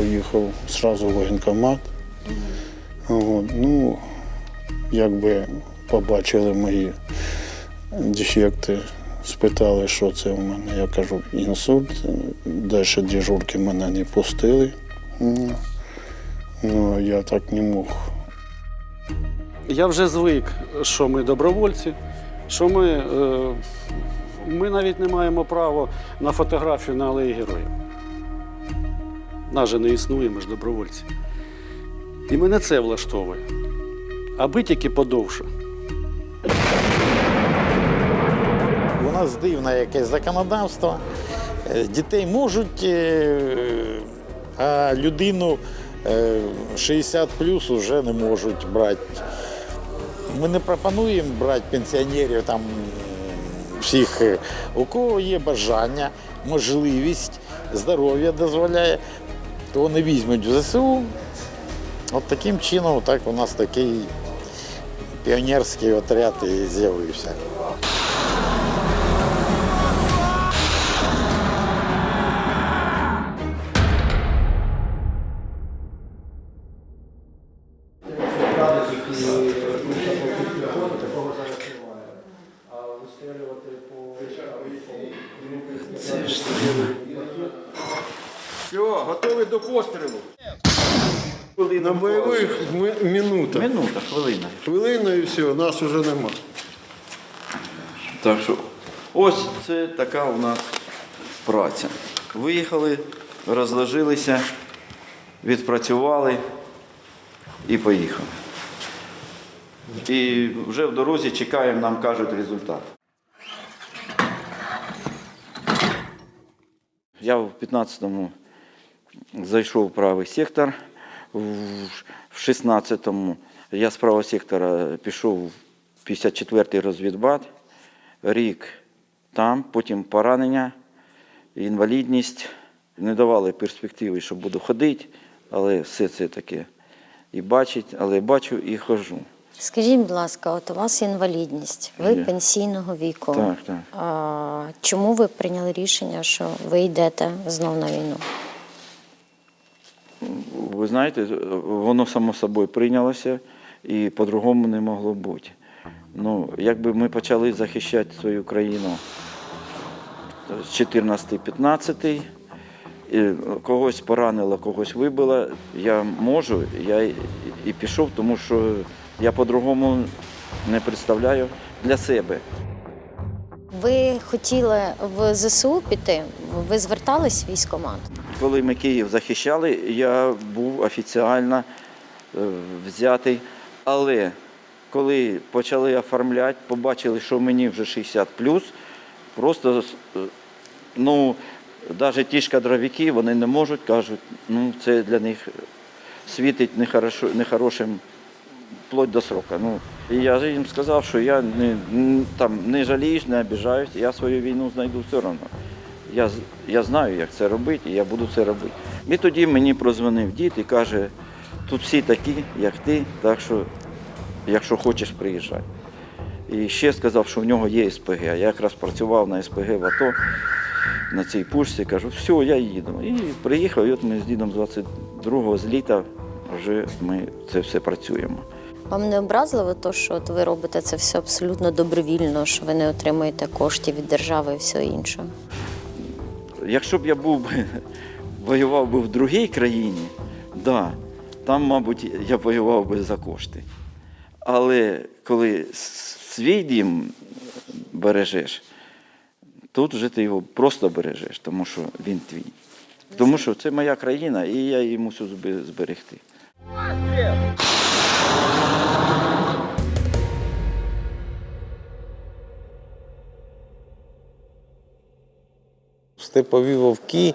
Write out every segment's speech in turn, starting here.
поїхав одразу в воєнкомат. Ну, якби побачили мої дефекти, спитали, що це у мене. Я кажу, інсульт. Далі дежурки мене не пустили. Ну, я так не мог. Я вже звик, що ми добровольці, що ми, е, ми навіть не маємо права на фотографію на алеї героїв. Нас же не існує, ми ж добровольці. І мене це влаштовує. Аби тільки подовше. У нас дивне якесь законодавство. Е, Дітей можуть, е, а людину е, 60 плюс вже не можуть брати. Ми не пропонуємо брати пенсіонерів там всіх, е, у кого є бажання, можливість, здоров'я дозволяє, то вони візьмуть в ЗСУ. От таким чином, так у нас такий піонерський отряд і з'явився. Все, готові до пострілу. На бойових ми- минута. Минута, хвилина. Хвилина і все, нас вже нема. Так що ось це така у нас праця. Виїхали, розложилися, відпрацювали і поїхали. І вже в дорозі чекаємо, нам кажуть результат. Я в 15-му зайшов в правий сектор, в 16-му я з правого сектора пішов в 54-й розвідбат, рік там, потім поранення, інвалідність. Не давали перспективи, що буду ходити, але все це таке і бачить, але бачу і хожу. Скажіть, будь ласка, от у вас інвалідність, ви Є. пенсійного віку. Так, так. А, чому ви прийняли рішення, що ви йдете знов на війну? Ви знаєте, воно само собою прийнялося і по-другому не могло бути. Ну, якби ми почали захищати свою країну з 14-15, когось поранило, когось вибило, я можу, я і пішов, тому що я по-другому не представляю для себе. Ви хотіли в ЗСУ піти? Ви звертались в військкомат? Коли ми Київ захищали, я був офіціально е, взятий. Але коли почали оформляти, побачили, що мені вже 60 просто е, ну, навіть ті ж кадровики, вони не можуть, кажуть, ну це для них світить нехорошим вплоть до срока. Ну, і я їм сказав, що я не, там, не жаліюсь, не обіжаюсь, я свою війну знайду все одно. Я, я знаю, як це робити, і я буду це робити. І тоді мені прозвонив дід і каже, тут всі такі, як ти, так що, якщо хочеш, приїжджай. І ще сказав, що в нього є СПГ. Я якраз працював на СПГ в АТО на цій пушці, кажу, все, я їду. І приїхав, і от ми з дідом 22-го з літа вже ми це все працюємо. Вам не образливо то, що от ви робите це все абсолютно добровільно, що ви не отримуєте коштів від держави і все інше? Якщо б я був воював би в другій країні, да, там, мабуть, я воював би за кошти. Але коли свій дім бережеш, тут вже ти його просто бережеш, тому що він твій. Тому що це моя країна, і я її мусю збе- зберегти. Степові вовки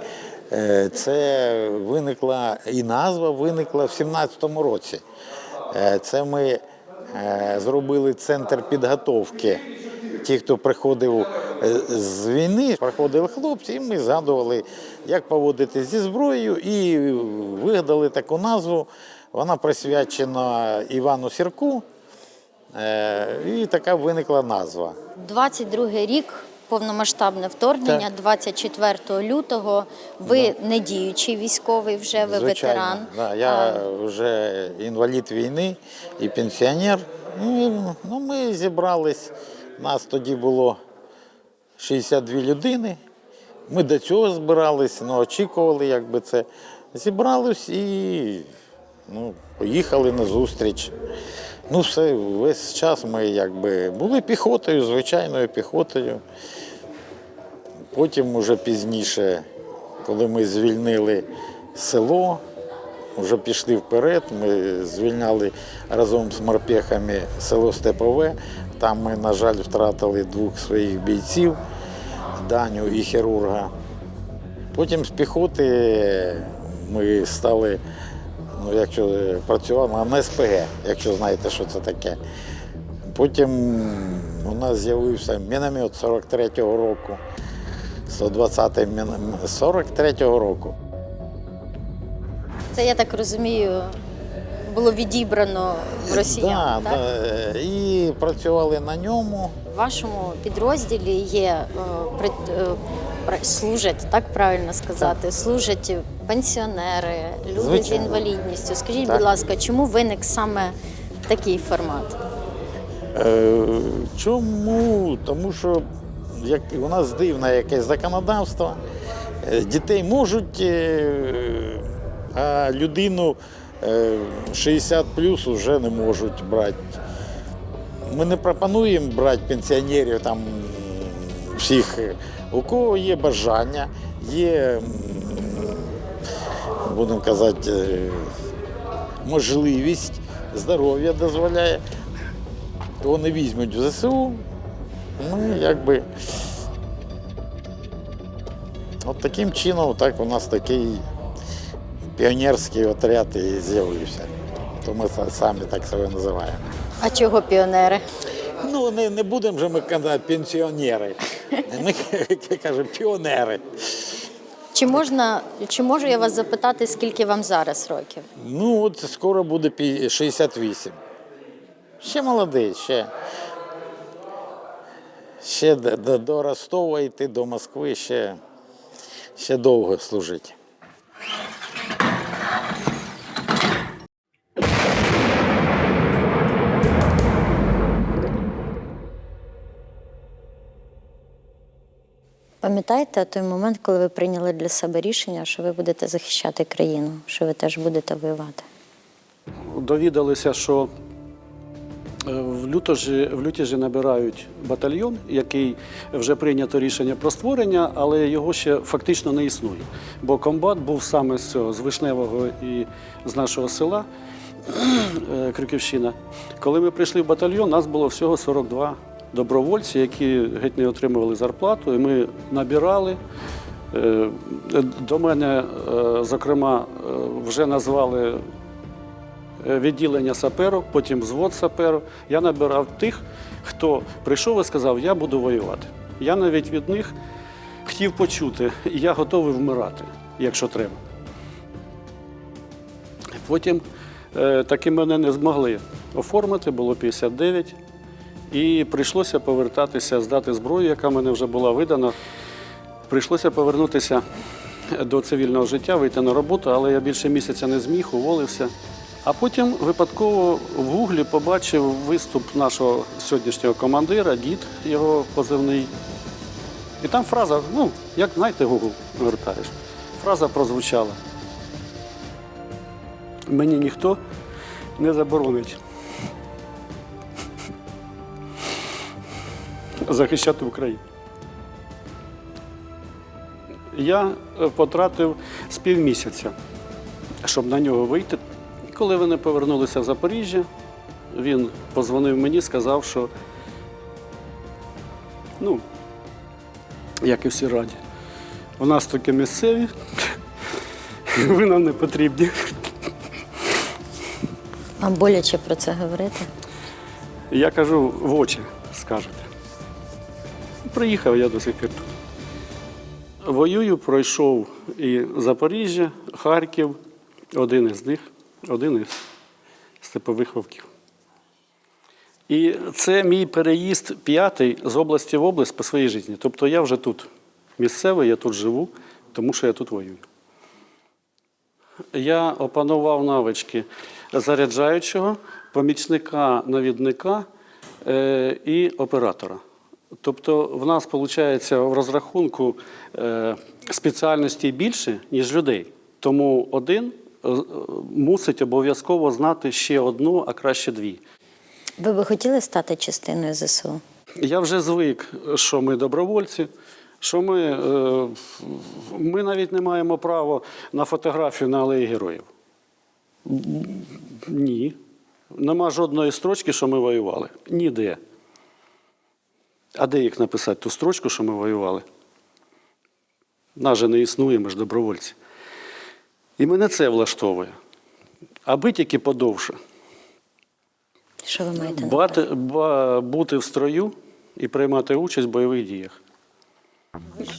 е, це виникла і назва виникла в 17-му році. Е, Це ми е, зробили центр підготовки. Ті, хто приходив з війни, приходили хлопці, і ми згадували, як поводити зі зброєю, і вигадали таку назву. Вона присвячена Івану Сірку. І така виникла назва. 22-й рік повномасштабне вторгнення 24 лютого. Ви не діючий військовий вже, ви ветеран. Да, я вже інвалід війни і пенсіонер. Ну, ну, ми зібрались. Нас тоді було 62 людини. Ми до цього збирались, ну, очікували, як би це. Зібрались і ну, поїхали на зустріч. Ну, все, весь час ми якби були піхотою, звичайною піхотою. Потім уже пізніше, коли ми звільнили село, вже пішли вперед, ми звільняли разом з морпехами село Степове. Там ми, на жаль, втратили двох своїх бійців, Даню і хірурга. Потім з піхоти ми стали, ну, якщо працювали на СПГ, якщо знаєте, що це таке. Потім у нас з'явився міномет 43-го року. 120-й міномет 43-го року. Це я так розумію, було відібрано в росіян. Да, так? да, і працювали на ньому. В вашому підрозділі є е, е, служать, так правильно сказати, служать пенсіонери, люди з інвалідністю. Скажіть, Так. будь ласка, чому виник саме такий формат? Е, Чому? Тому що як, у нас дивне якесь законодавство. Е, Дітей можуть, е, а людину е, 60 плюс вже не можуть брати. Ми не пропонуємо брати пенсіонерів там всіх, у кого є бажання, є, будемо казати, е, можливість, здоров'я дозволяє то не візьмуть в ЗСУ. Ну, якби. От таким чином, так у нас такий піонерський отряд і з'явився. То ми самі так себе називаємо. А чого піонери? Ну, не, не будемо же ми казати пенсіонери. Ми кажемо піонери. Чи можна, чи можу я вас запитати, скільки вам зараз років? Ну, от скоро буде 68. Ще молодий, ще. Ще до, до, до Ростова йти, до Москви ще, ще довго служити. Пам'ятаєте той момент, коли ви прийняли для себе рішення, що ви будете захищати країну, що ви теж будете воювати? Довідалися, що е, в лютожі, в лютіжі набирають батальйон, який вже прийнято рішення про створення, але його ще фактично не існує. Бо комбат був саме з цього, з Вишневого і з нашого села е, Крюківщина. Коли ми прийшли в батальйон, нас було всього 42 добровольці, які геть не отримували зарплату, і ми набирали. Е, До мене, е, зокрема, е, вже назвали відділення саперок, потім взвод саперок. Я набирав тих, хто прийшов і сказав, я буду воювати. Я навіть від них хотів почути, я готовий вмирати, якщо треба. Потім таки мене не змогли оформити, було 59. І прийшлося повертатися, здати зброю, яка мене вже була видана. Прийшлося повернутися до цивільного життя, вийти на роботу, але я більше місяця не зміг, уволився. А потім випадково в Гуглі побачив виступ нашого сьогоднішнього командира, дід його позивний. І там фраза, ну, як знаєте, Google вертаєш. Фраза прозвучала. Мені ніхто не заборонить захищати Україну. Я е, потратив з півмісяця, щоб на нього вийти. І коли вони повернулися в Запоріжжя, він позвонив мені, сказав, що ну, як і всі раді, у нас таке місцеві, ви нам не потрібні. Вам боляче про це говорити? Я кажу, в очі скажете. Приїхав я до сих пір. Воюю, пройшов і Запоріжжя, Харків, один із них, один із степових вовків. І це мій переїзд п'ятий з області в область по своїй житті. Тобто я вже тут місцевий, я тут живу, тому що я тут воюю. Я опанував навички заряджаючого, помічника навідника е, і оператора. Тобто, в нас виходить в розрахунку е, спеціальностей більше, ніж людей. Тому один е, мусить обов'язково знати ще одну, а краще дві. Ви би хотіли стати частиною ЗСУ? Я вже звик, що ми добровольці, що ми, е, ми навіть не маємо права на фотографію на алеї героїв. Ні. Нема жодної строчки, що ми воювали. Ніде. А де їх написати ту строчку, що ми воювали? Нас же не існує, ми ж добровольці. І мене це влаштовує. Аби тільки подовше. Що ви маєте Бати, ба, бути в строю і приймати участь в бойових діях.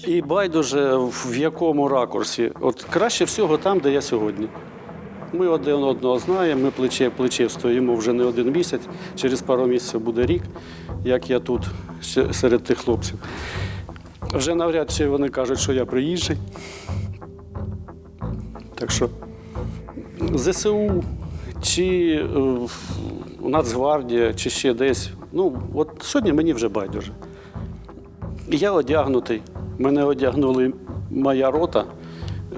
І байдуже в якому ракурсі. От краще всього там, де я сьогодні. Ми один одного знаємо, ми плече плече стоїмо вже не один місяць. Через пару місяців буде рік, як я тут серед тих хлопців. Вже навряд чи вони кажуть, що я приїжджий. Так що ЗСУ чи е, Нацгвардія, чи ще десь. Ну, от сьогодні мені вже байдуже. Я одягнутий. Мене одягнули моя рота,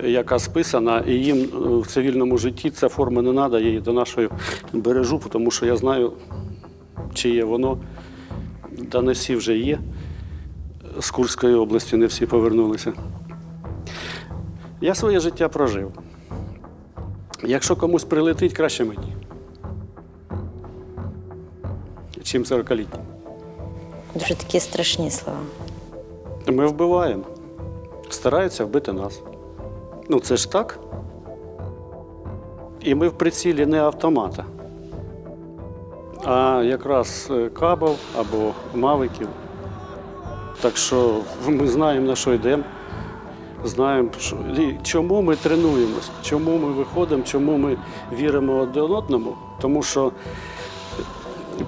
яка списана, і їм е, в цивільному житті ця форма не треба, я її до нашої бережу, тому що я знаю, чи є воно. Та не всі вже є. З Курської області не всі повернулися. Я своє життя прожив. Якщо комусь прилетить, краще мені. Чим 40-літнім. дуже такі страшні слова? Ми вбиваємо. Стараються вбити нас. Ну, це ж так. І ми в прицілі не автомата, а якраз е, кабел або мавиків. Так що ми знаємо, на що йдемо. Знаємо, що... чому ми тренуємось, чому ми виходимо, чому ми віримо один одному. Тому що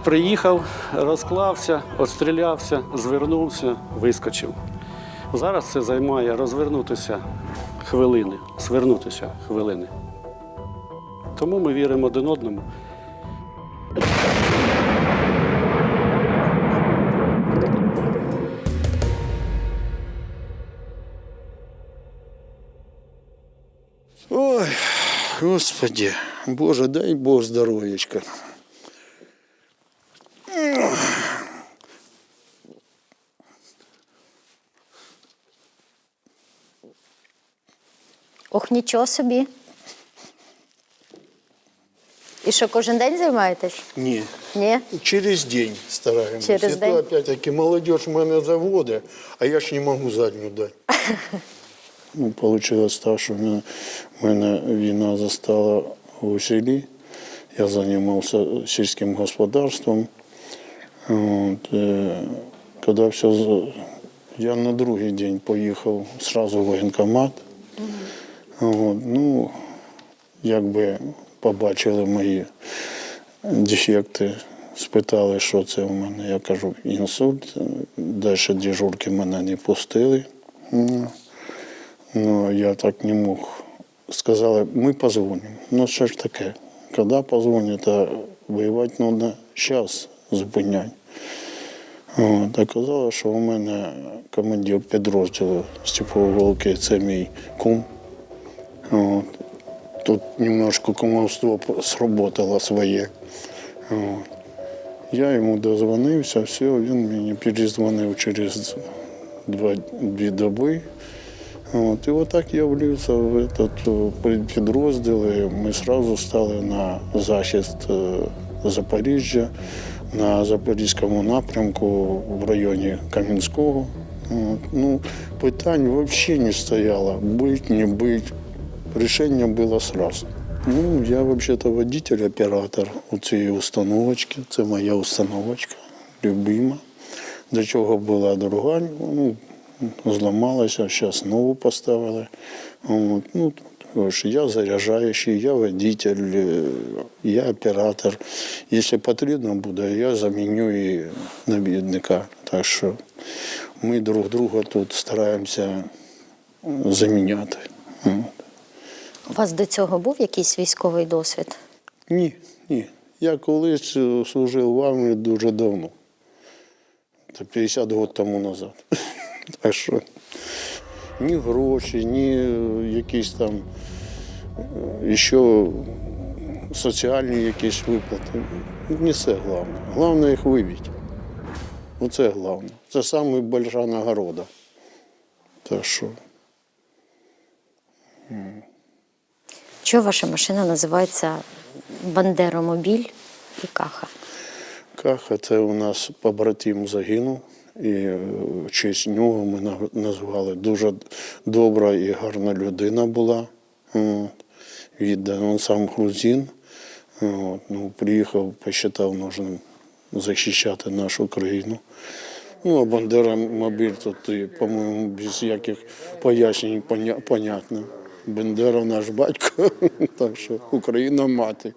приїхав, розклався, отстрілявся, звернувся, вискочив. Зараз це займає розвернутися хвилини, звернутися хвилини. Тому ми віримо один одному. Ой, Господи, Боже, дай Бог здоров'ячка. Ох, нічого собі. І що, кожен день займаєтесь? Ні, Ні? через день стараємося. Через І то опять-таки молодежь мене заводить, а я ж не можу задню дати. Ну, Получилось так, що мене, мене війна застала у селі. Я займався сільським господарством. От, е, коли все, я на другий день поїхав одразу в воєнкомат. От, ну, якби побачили мої дефекти, спитали, що це у мене. Я кажу, інсульт. Далі дежурки мене не пустили. Ну, Ну, я так не мог. Сказали, ми позвонимо. Ну, що ж таке? Коли позвонять, а воювати треба час зупиняти. От, оказалось, що у мене командир підрозділу Степові Волки, це мій кум. От. Тут немножко кумовство сработало своє. От. Я йому дозвонився, все, він мені перезвонив через два, дві доби. От, і отак я влився в этот е, підрозділ. і Ми одразу стали на захист е, Запоріжжя, на Запорізькому напрямку в районі Кам'янського. Ну, питань взагалі не стояло, бить, не бить. Рішення було одразу. Ну, я взагалі водитель, оператор у цієї установочки. Це моя установочка, любима. До чого була друга, ну, зламалася, зараз нову поставили. От, ну, тут я заряджаючий, я водитель, е, я оператор. Якщо потрібно буде, я заміню і навідника. Так що ми друг друга тут стараємося заміняти. У вас до цього був якийсь військовий досвід? Ні, ні. Я колись е, служив в армії дуже давно. Це 50 років тому назад. Так що ні гроші, ні е, якісь там е, ще соціальні якісь виплати. Не це головне. Головне їх вибити. Оце головне. Це саме большая нагорода. Так що. Чого ваша машина називається Бандеромобіль і Каха? Каха це у нас побратим загинув, і е, в честь нього ми назвали дуже добра і гарна людина була. Він сам грузин. Ну, приїхав, посчитав нужним захищати нашу країну. Ну, а Бандера мобіль тут, по-моєму, без яких пояснень поня- понятно. Бандера наш батько, так що Україна мати.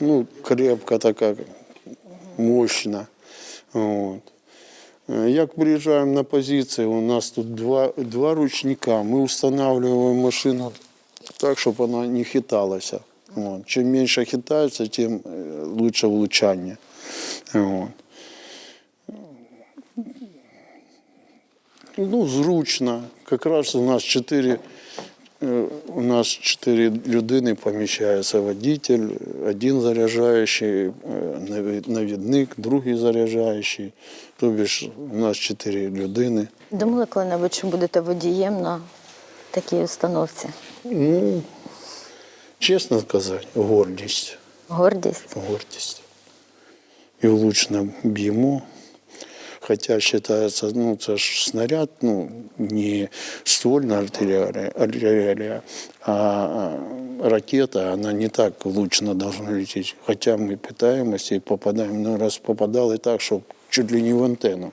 Ну, крепка така, мощна. От. Е, Як приїжджаємо на позицію, у нас тут два, два ручника. Ми встановлюємо машину так, щоб вона не хиталася. От. Чим менше хитається, тим е, лучше влучання. От. Ну, зручно. Якраз у нас чотири, у нас чотири людини поміщається водитель, один заряджаючий, е, навідник, другий заряджаючий. Тобто ж у нас чотири людини. Думали коли-небудь, що будете водієм на такій установці? Ну, чесно сказати, гордість. Гордість. гордість. І влучно б'ємо. Хоча вважається, ну це ж снаряд, ну не ствольна артилерія, артилерія, а ракета, вона не так влучно должна летіти. Хоча ми питаємося і попадаємо, ну раз попадали так, що чуть ли не в антенну.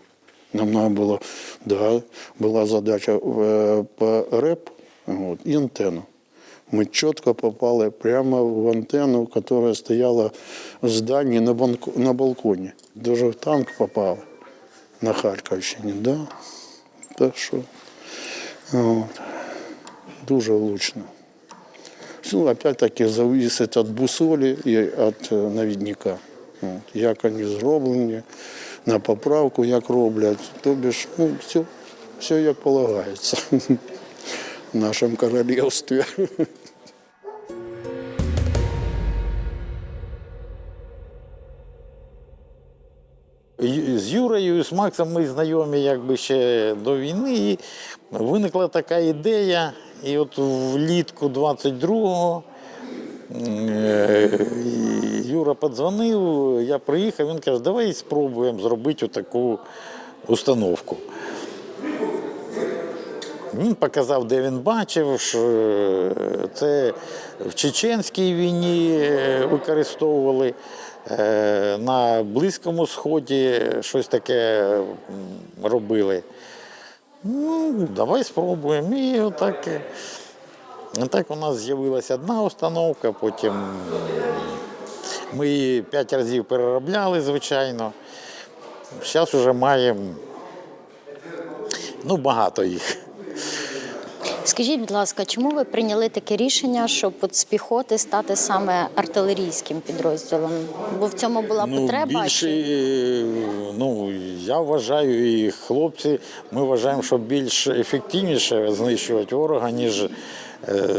Нам треба було, да, була задача е, по реп от, і антенну. Мы четко попали прямо в антенну, которая стояла в здании на, банку, на балконе. Даже в танк попал на Харківщині, да. Так що от, дуже влучно. Ну, опять-таки зависить від бусолі і від е, навідника. От, як вони зроблені, на поправку як роблять. Тобі ж, ну, все, все як полагається в нашому королівстві. З Юрою і з Максом ми знайомі якби ще до війни. І виникла така ідея. І от влітку 22-го е, Юра подзвонив, я приїхав, він каже, давай спробуємо зробити таку установку. Він показав, де він бачив, що е, це в Чеченській війні е, використовували. Е, На Близькому Сході щось таке робили. Ну, давай спробуємо. І отак, е, отак у нас з'явилася одна установка, потім ми її п'ять разів переробляли, звичайно. Зараз вже маємо ну, багато їх. Скажіть, будь ласка, чому ви прийняли таке рішення, щоб от з піхоти стати саме артилерійським підрозділом? Бо в цьому була потреба? більше, чи- ну, я вважаю, і хлопці, ми вважаємо, що більш ефективніше знищувати ворога, ніж е,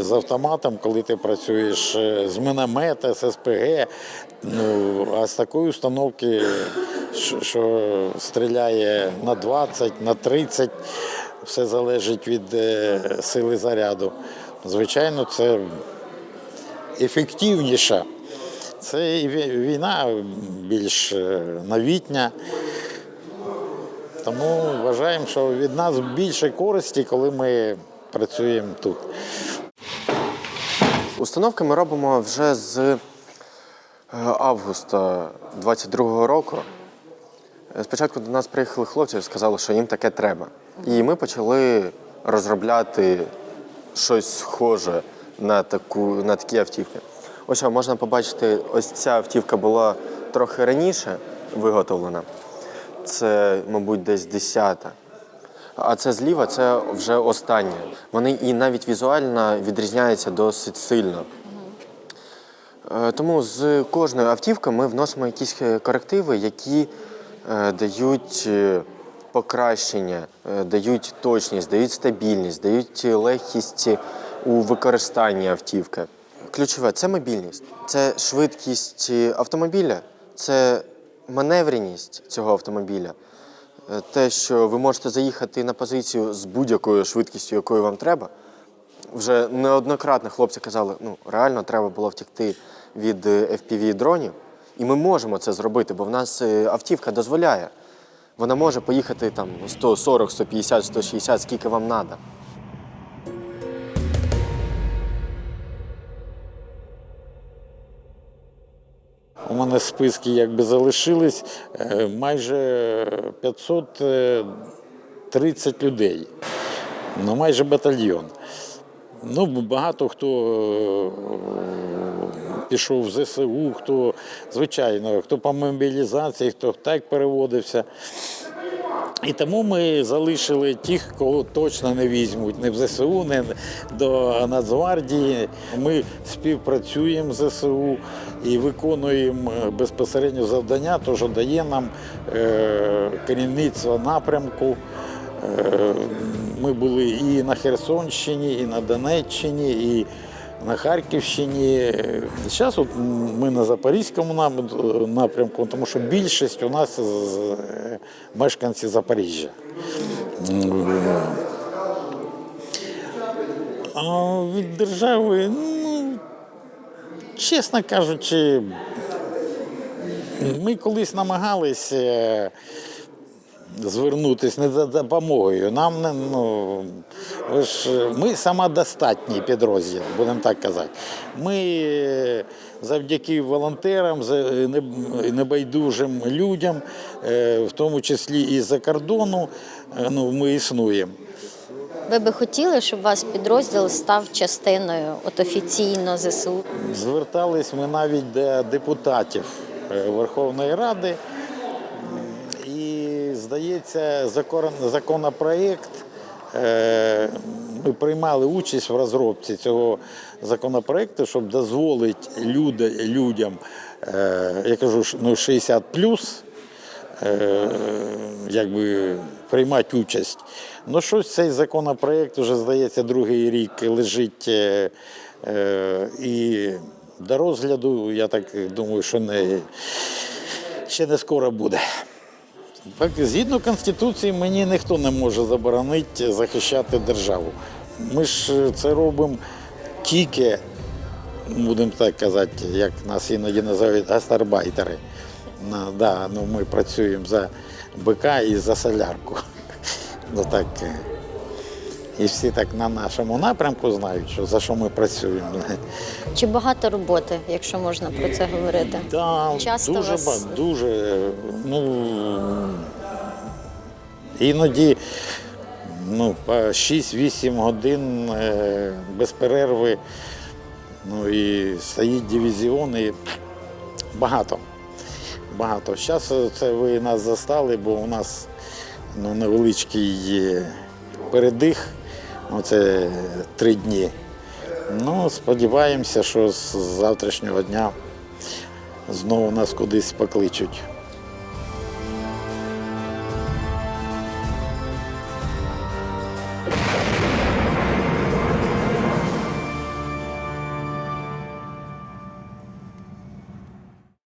з автоматом, коли ти працюєш е, з міномета, з СПГ. Ну, а з такої установки, що, що стріляє на 20, на 30, все залежить від е, сили заряду. Звичайно, це ефективніша. Це і війна більш е, новітня. Тому вважаємо, що від нас більше користі, коли ми працюємо тут. Установки ми робимо вже з е, августа 22-го року. Е, Спочатку до нас приїхали хлопці і сказали, що їм таке треба. І ми почали розробляти щось схоже на, таку, на такі автівки. Ось можна побачити, ось ця автівка була трохи раніше виготовлена. Це, мабуть, десь десята. А це зліва це вже останнє. Вони і навіть візуально відрізняються досить сильно. Е, Тому з кожною автівкою ми вносимо якісь е, корективи, які дають е, покращення, е, дають точність, дають стабільність, дають е, легкість у використанні автівки. Ключове це мобільність, це швидкість е, автомобіля, це маневреність цього автомобіля. Е, Те, що ви можете заїхати на позицію з будь-якою швидкістю, якою вам треба. Вже неоднократно хлопці казали, ну реально треба було втекти від fpv дронів, і ми можемо це зробити, бо в нас е, автівка дозволяє. Вона може поїхати там 140, 150, 160, скільки вам треба. У мене списки якби залишились е, майже 530 людей. Ну, майже батальйон. Ну, багато хто е, пішов в ЗСУ, хто, звичайно, хто по мобілізації, хто так переводився. І тому ми залишили тих, кого точно не візьмуть не в ЗСУ, не до Нацгвардії. Ми співпрацюємо з ЗСУ і виконуємо е, безпосередньо завдання, то що дає нам е, керівництво напрямку. Е, Ми були і на Херсонщині, і на Донеччині, і на Харківщині. Зараз от ми на Запорізькому напрямку, тому що більшість у нас мешканці Запоріжжя. А від держави, ну, чесно кажучи, ми колись намагалися звернутися не за допомогою. Нам не ну ви ж ми самодостатній підрозділ, будемо так казати. Ми е, завдяки волонтерам, за- небайдужим людям, е, в тому числі і з-за кордону, е, ну, ми існуємо. Ви би хотіли, щоб ваш підрозділ став частиною от офіційно ЗСУ? Звертались ми навіть до депутатів е, Верховної Ради. Здається, закон- законопроект. е, Ми приймали участь в розробці цього законопроекту, щоб дозволити люди, людям, е, я кажу, ну, 60 плюс, е, якби приймати участь. Ну, щось цей законопроект вже, здається, другий рік лежить і до розгляду, я так думаю, що не, ще не скоро буде. Так, згідно Конституції, мені ніхто не може заборонити захищати державу. Ми ж е, це робимо тільки, будемо так казати, як нас іноді називають гастарбайтери. На, да, ну, ми працюємо за БК і за солярку. Ну, так, е, і всі так на нашому напрямку знають, що, за що ми працюємо. Чи багато роботи, якщо можна про це говорити? Да, Часто дуже, вас- ба- дуже, ну, іноді ну, 6-8 годин е, без перерви. Ну і стоїть дивізіон і багато. Багато. Зараз це ви нас застали, бо у нас ну, невеличкий е, передих. Ну, це три дні. Ну, сподіваємося, що з завтрашнього дня знову нас кудись покличуть.